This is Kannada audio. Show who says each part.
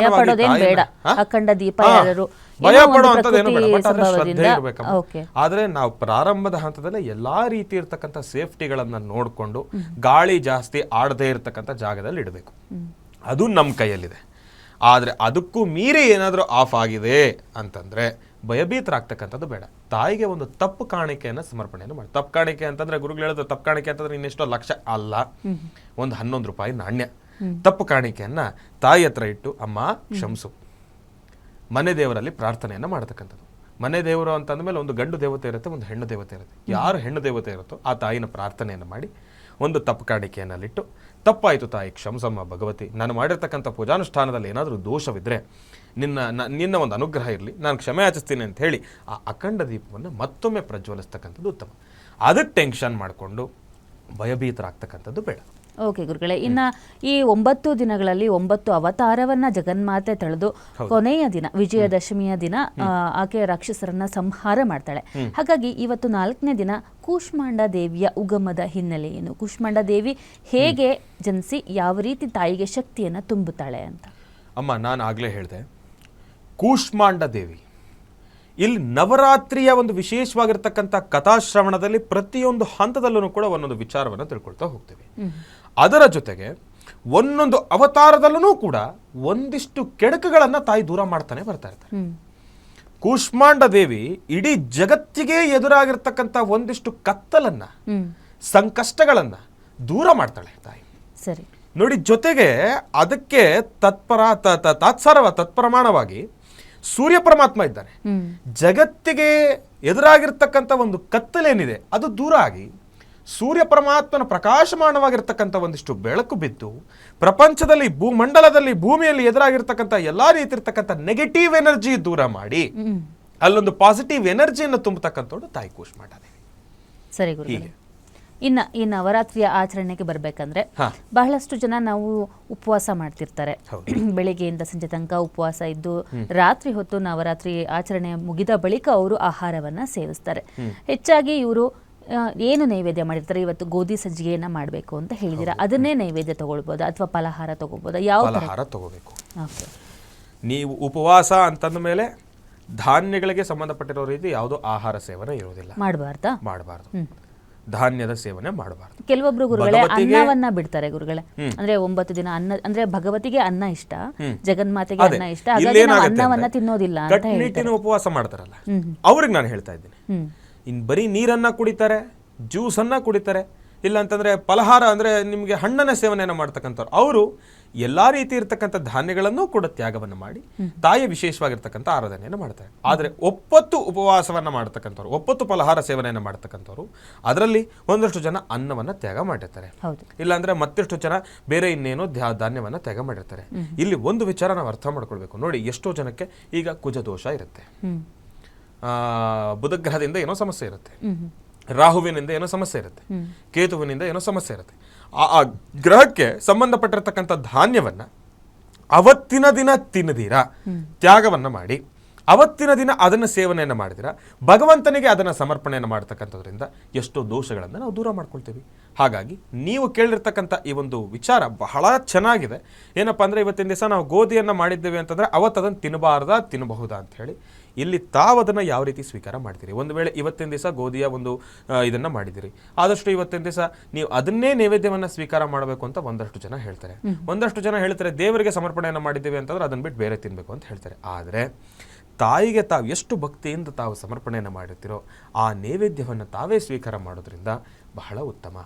Speaker 1: ಭಯ ಪಡೋದೇನ್ ಬೇಡ. ಅಖಂಡ ದೀಪ
Speaker 2: ಹಾ.
Speaker 1: ಯಾರು
Speaker 2: ಭಯ
Speaker 1: ಏನೋ
Speaker 2: ಬೇಡ. ಬಟ್ ಆದ್ರೆ ಶ್ರದ್ಧೆ
Speaker 1: ಸಂಭವದಿಂದ.
Speaker 2: ಇರ್ಬೇಕಮ್ಮ.
Speaker 1: ಓಕೆ.
Speaker 2: ಆದ್ರೆ ನಾವು ಪ್ರಾರಂಭದ ಹಂತದಲ್ಲೇ ಎಲ್ಲಾ ರೀತಿ ಇರ್ತಕ್ಕಂಥ ಸೇಫ್ಟಿಗಳನ್ನ ನೋಡಿಕೊಂಡು ಗಾಳಿ ಜಾಸ್ತಿ ಆಡದೇ ಇರತಕ್ಕಂತ ಜಾಗದಲ್ಲಿ ಇಡಬೇಕು. ಅದು ನಮ್ಮ ಕೈಯಲ್ಲಿದೆ. ಆದ್ರೆ ಅದಕ್ಕೂ ಮೀರಿ ಏನಾದರೂ ಆಫ್ ಆಗಿದೆ ಅಂತಂದ್ರೆ ಭಯಭೀತರಾಗ್ತಕ್ಕಂಥದ್ದು ಬೇಡ. ತಾಯಿಗೆ ಒಂದು ತಪ್ಪು ಕಾಣಿಕೆಯನ್ನು ಸಮರ್ಪಣೆಯನ್ನು ಮಾಡಿ. ತಪ್ಪು ಕಾಣಿಕೆ ಅಂತಂದ್ರೆ ಗುರುಗಳು ಹೇಳಿದ್ರು ತಪ್ಪು ಕಾಣಿಕೆ ಅಂತಂದ್ರೆ ಇನ್ನೆಷ್ಟೋ ಲಕ್ಷ ಅಲ್ಲ. ಒಂದು ಹನ್ನೊಂದು ರೂಪಾಯಿ ನಾಣ್ಯ. ತಪ್ಪು ಕಾಣಿಕೆಯನ್ನ ತಾಯಿ ಹತ್ರ ಇಟ್ಟು ಅಮ್ಮ ಕ್ಷಮಿಸು. ಮನೆ ದೇವರಲ್ಲಿ ಪ್ರಾರ್ಥನೆಯನ್ನು ಮಾಡ್ತಕ್ಕಂಥದ್ದು. ಮನೆ ದೇವರು ಅಂತಂದ್ಮೇಲೆ ಒಂದು ಗಂಡು ದೇವತೆ ಇರುತ್ತೆ ಒಂದು ಹೆಣ್ಣು ದೇವತೆ ಇರುತ್ತೆ. ಯಾರು ಹೆಣ್ಣು ದೇವತೆ ಇರುತ್ತೋ ಆ ತಾಯಿನ ಪ್ರಾರ್ಥನೆಯನ್ನು ಮಾಡಿ ಒಂದು ತಪ್ಪು ಕಾಣಿಕೆಯನ್ನಲ್ಲಿಟ್ಟು ತಪ್ಪಾಯಿತು ತಾಯಿ ಕ್ಷಮಸಮ್ಮ ಭಗವತಿ ನಾನು ಮಾಡಿರ್ತಕ್ಕಂಥ ಪೂಜಾನುಷ್ಠಾನದಲ್ಲಿ ಏನಾದರೂ ದೋಷವಿದ್ದರೆ ನಿನ್ನ ನಿನ್ನ ಒಂದು ಅನುಗ್ರಹ ಇರಲಿ ನಾನು ಕ್ಷಮೆ ಆಚಿಸ್ತೀನಿ ಅಂತ ಹೇಳಿ ಆ ಅಖಂಡ ದೀಪವನ್ನು ಮತ್ತೊಮ್ಮೆ ಪ್ರಜ್ವಲಿಸ್ತಕ್ಕಂಥದ್ದು ಉತ್ತಮ. ಅದಕ್ಕೆ ಟೆನ್ಷನ್ ಮಾಡಿಕೊಂಡು ಭಯಭೀತರಾಗ್ತಕ್ಕಂಥದ್ದು ಬೇಡ.
Speaker 1: ಓಕೆ ಗುರುಗಳೇ ಇನ್ನ ಈ ಒಂಬತ್ತು ದಿನಗಳಲ್ಲಿ ಒಂಬತ್ತು ಅವತಾರವನ್ನ ಜಗನ್ಮಾತೆ ತಳೆದು ಕೊನೆಯ ದಿನ ವಿಜಯದಶಮಿಯ ದಿನ ಆಕೆ ರಾಕ್ಷಸರನ್ನ ಸಂಹಾರ ಮಾಡ್ತಾಳೆ. ಹಾಗಾಗಿ ಇವತ್ತು ನಾಲ್ಕನೇ ದಿನ ಕೂಷ್ಮಾಂಡ ದೇವಿಯ ಉಗಮದ ಹಿನ್ನೆಲೆ ಏನು? ಕೂಷ್ಮಾಂಡ ದೇವಿ ಹೇಗೆ ಜನಿಸಿ ಯಾವ ರೀತಿ ತಾಯಿಗೆ ಶಕ್ತಿಯನ್ನ ತುಂಬುತ್ತಾಳೆ ಅಂತ?
Speaker 2: ಅಮ್ಮ ನಾನು ಆಗಲೇ ಹೇಳಿದೆ. ಕೂಷ್ಮಾಂಡ ದೇವಿ ಇಲ್ಲಿ ನವರಾತ್ರಿಯ ಒಂದು ವಿಶೇಷವಾಗಿರ್ತಕ್ಕಂಥ ಕಥಾಶ್ರವಣದಲ್ಲಿ ಪ್ರತಿಯೊಂದು ಹಂತದಲ್ಲೂ ಕೂಡ ಒಂದೊಂದು ವಿಚಾರವನ್ನು ತಿಳ್ಕೊಳ್ತಾ ಹೋಗ್ತೇವೆ. ಅದರ ಜೊತೆಗೆ ಒಂದೊಂದು ಅವತಾರದಲ್ಲೂ ಕೂಡ ಒಂದಿಷ್ಟು ಕೆಡಕುಗಳನ್ನ ತಾಯಿ ದೂರ ಮಾಡ್ತಾನೆ ಬರ್ತಾ ಇರ್ತಾರೆ ಕೂಷ್ಮಾಂಡ ದೇವಿ ಇಡೀ ಜಗತ್ತಿಗೆ ಎದುರಾಗಿರ್ತಕ್ಕಂಥ ಒಂದಿಷ್ಟು ಕತ್ತಲನ್ನ ಸಂಕಷ್ಟಗಳನ್ನ ದೂರ ಮಾಡ್ತಾಳೆ ತಾಯಿ.
Speaker 1: ಸರಿ.
Speaker 2: ನೋಡಿ ಜೊತೆಗೆ ಅದಕ್ಕೆ ತತ್ಪರ ತ- ತಾತ್ಸಾರವ ತತ್ಪ್ರಮಾಣವಾಗಿ ಸೂರ್ಯ ಪರಮಾತ್ಮ ಇದ್ದಾನೆ ಜಗತ್ತಿಗೆ ಎದುರಾಗಿರ್ತಕ್ಕಂಥ ಒಂದು ಕತ್ತಲೇನಿದೆ ಅದು ದೂರ ಆಗಿ ಸೂರ್ಯ ಪರಮಾತ್ಮನ ಪ್ರಕಾಶಮಾನವಾಗಿರ್ತಕ್ಕಂಥ ಒಂದಿಷ್ಟು ಬೆಳಕು ಬಿದ್ದು ಪ್ರಪಂಚದಲ್ಲಿ ಭೂಮಂಡಲದಲ್ಲಿ ಭೂಮಿಯಲ್ಲಿ ಎದುರಾಗಿರ್ತಕ್ಕಂಥ ಎಲ್ಲಾ ರೀತಿ ಇರ್ತಕ್ಕಂಥ ನೆಗೆಟಿವ್ ಎನರ್ಜಿ ದೂರ ಮಾಡಿ ಅಲ್ಲೊಂದು ಪಾಸಿಟಿವ್ ಎನರ್ಜಿಯನ್ನು ತುಂಬತಕ್ಕಂಥವ್ರು ತಾಯಿ ದೇವಿ.
Speaker 1: ಸರಿ ಗುರುಗಳೇ. ಇನ್ನ ಈ ನವರಾತ್ರಿಯ ಆಚರಣೆಗೆ ಬರಬೇಕಂದ್ರೆ. ಬಹಳಷ್ಟು ಜನ ನಾವು ಉಪವಾಸ ಮಾಡ್ತಿರ್ತಾರೆ. ಬೆಳಿಗ್ಗೆಯಿಂದ ಸಂಜೆ ತನಕ ಉಪವಾಸ ಇದ್ದು ರಾತ್ರಿ ಹೊತ್ತು ನವರಾತ್ರಿ ಆಚರಣೆ ಮುಗಿದ ಬಳಿಕ ಅವರು ಆಹಾರವನ್ನ ಸೇವಿಸ್ತಾರೆ. ಹೆಚ್ಚಾಗಿ ಇವರು ಏನು ನೈವೇದ್ಯ ಮಾಡಿರ್ತಾರೆ? ಇವತ್ತು ಗೋಧಿ ಸಜ್ಜಿಗೆಯನ್ನ ಮಾಡಬೇಕು ಅಂತ ಹೇಳಿದಿರ. ಅದನ್ನೇ ನೈವೇದ್ಯ ತಗೊಳ್ಬೋದಾ ಅಥವಾ ಫಲಹಾರ ತಗೋಬೋದಾ ಯಾವ ತರ
Speaker 2: ಫಲಹಾರ ತಗೋಬೇಕು. ನೀವು ಉಪವಾಸ ಅಂತಂದ ಮೇಲೆ ಧಾನ್ಯಗಳಿಗೆ ಸಂಬಂಧಪಟ್ಟಿರೋ ರೀತಿ ಯಾವುದೋ ಆಹಾರ ಸೇವನೆ ಇರೋದಿಲ್ಲ.
Speaker 1: ಮಾಡಬಾರ್ದಾ?
Speaker 2: ಮಾಡಬಾರ್ದು. ಧಾನ್ಯದ ಸೇವನೆ ಮಾಡಬಾರ್ದು.
Speaker 1: ಕೆಲವೊಬ್ರು ಗುರುಗಳೇ ಅನ್ನವನ್ನ ಬಿಡ್ತಾರೆ ಗುರುಗಳೇ. ಅಂದ್ರೆ ಒಂಬತ್ತು ದಿನ ಅನ್ನ ಅಂದ್ರೆ ಭಗವತಿಗೆ ಅನ್ನ ಇಷ್ಟ ಜಗನ್ಮಾತೆಗೆ ಅನ್ನ ಇಷ್ಟ. ಹಾಗಾಗಿ ನಾವು ಅನ್ನವನ್ನ ತಿನ್ನೋದಿಲ್ಲ ಅಂತ
Speaker 2: ಕಟ್ಟುನಿಟ್ಟಿನ ಉಪವಾಸ ಮಾಡ್ತಾರಲ್ಲ. ಅವ್ರಿಗೆ ನಾನು ಹೇಳ್ತಾ ಇದ್ದೀನಿ. ಇನ್ ಬರೀ ನೀರನ್ನ ಕುಡಿತಾರೆ ಜ್ಯೂಸನ್ನ ಕುಡಿತಾರೆ ಇಲ್ಲ ಅಂತಂದ್ರೆ ಫಲಹಾರ ಅಂದರೆ ನಿಮಗೆ ಹಣ್ಣನ್ನು ಸೇವನೆಯನ್ನು ಮಾಡ್ತಕ್ಕಂಥವ್ರು. ಅವರು ಎಲ್ಲ ರೀತಿ ಇರ್ತಕ್ಕಂಥ ಧಾನ್ಯಗಳನ್ನೂ ಕೂಡ ತ್ಯಾಗವನ್ನು ಮಾಡಿ ತಾಯಿಯ ವಿಶೇಷವಾಗಿರ್ತಕ್ಕಂಥ ಆರಾಧನೆಯನ್ನು ಮಾಡ್ತಾರೆ. ಆದರೆ ಒಪ್ಪತ್ತು ಉಪವಾಸವನ್ನ ಮಾಡ್ತಕ್ಕಂಥವ್ರು ಒಪ್ಪತ್ತು ಫಲಹಾರ ಸೇವನೆಯನ್ನು ಮಾಡ್ತಕ್ಕಂಥವ್ರು ಅದರಲ್ಲಿ ಒಂದಷ್ಟು ಜನ ಅನ್ನವನ್ನ ತ್ಯಾಗ ಮಾಡಿರ್ತಾರೆ. ಇಲ್ಲಾಂದರೆ ಮತ್ತಷ್ಟು ಜನ ಬೇರೆ ಇನ್ನೇನೋ ಧಾನ್ಯವನ್ನು ತ್ಯಾಗ ಮಾಡಿರ್ತಾರೆ. ಇಲ್ಲಿ ಒಂದು ವಿಚಾರ ನಾವು ಅರ್ಥ ಮಾಡ್ಕೊಳ್ಬೇಕು. ನೋಡಿ ಎಷ್ಟೋ ಜನಕ್ಕೆ ಈಗ ಕುಜದೋಷ ಇರುತ್ತೆ. ಆ, ಬುಧಗ್ರಹದಿಂದ ಏನೋ ಸಮಸ್ಯೆ ಇರುತ್ತೆ. ರಾಹುವಿನಿಂದ ಏನೋ ಸಮಸ್ಯೆ ಇರುತ್ತೆ. ಕೇತುವಿನಿಂದ ಏನೋ ಸಮಸ್ಯೆ ಇರುತ್ತೆ. ಆ ಆ ಗ್ರಹಕ್ಕೆ ಸಂಬಂಧಪಟ್ಟಿರತಕ್ಕಂಥ ಧಾನ್ಯವನ್ನು ಅವತ್ತಿನ ದಿನ ತಿನ್ನದಿರಾ. ತ್ಯಾಗವನ್ನ ಮಾಡಿ. ಅವತ್ತಿನ ದಿನ ಅದನ್ನು ಸೇವನೆಯನ್ನು ಮಾಡಿದಿರ? ಭಗವಂತನಿಗೆ ಅದನ್ನು ಸಮರ್ಪಣೆಯನ್ನು ಮಾಡ್ತಕ್ಕಂಥದ್ರಿಂದ ಎಷ್ಟೋ ದೋಷಗಳನ್ನು ನಾವು ದೂರ ಮಾಡ್ಕೊಳ್ತೀವಿ. ಹಾಗಾಗಿ ನೀವು ಕೇಳಿರ್ತಕ್ಕಂಥ ಈ ಒಂದು ವಿಚಾರ ಬಹಳ ಚೆನ್ನಾಗಿದೆ. ಏನಪ್ಪ ಅಂದರೆ ಇವತ್ತಿನ ದಿವಸ ನಾವು ಗೋಧಿಯನ್ನು ಮಾಡಿದ್ದೇವೆ ಅಂತಂದ್ರೆ ಅವತ್ತು ಅದನ್ನು ತಿನ್ನಬಾರ್ದಾ ತಿನ್ನಬಹುದಾ ಅಂತ ಹೇಳಿ ಇಲ್ಲಿ ತಾವು ಅದನ್ನ ಯಾವ ರೀತಿ ಸ್ವೀಕಾರ ಮಾಡ್ತೀರಿ? ಒಂದು ವೇಳೆ ಇವತ್ತಿನ ದಿವಸ ಗೋಧಿಯ ಒಂದು ಇದನ್ನು ಮಾಡಿದಿರಿ ಆದಷ್ಟು ಇವತ್ತಿನ ದಿವಸ ನೀವು ಅದನ್ನೇ ನೈವೇದ್ಯವನ್ನ ಸ್ವೀಕಾರ ಮಾಡಬೇಕು ಅಂತ ಒಂದಷ್ಟು ಜನ ಹೇಳ್ತಾರೆ. ಒಂದಷ್ಟು ಜನ ಹೇಳ್ತಾರೆ ದೇವರಿಗೆ ಸಮರ್ಪಣೆಯನ್ನು ಮಾಡಿದ್ದೇವೆ ಅಂತಂದ್ರೆ ಅದನ್ನ ಬಿಟ್ಟು ಬೇರೆ ತಿನ್ನಬೇಕು ಅಂತ ಹೇಳ್ತಾರೆ. ಆದರೆ ತಾಯಿಗೆ ತಾವು ಎಷ್ಟು ಭಕ್ತಿಯಿಂದ ತಾವು ಸಮರ್ಪಣೆಯನ್ನು ಮಾಡಿರ್ತೀರೋ ಆ ನೈವೇದ್ಯವನ್ನು ತಾವೇ ಸ್ವೀಕಾರ ಮಾಡೋದ್ರಿಂದ ಬಹಳ ಉತ್ತಮ.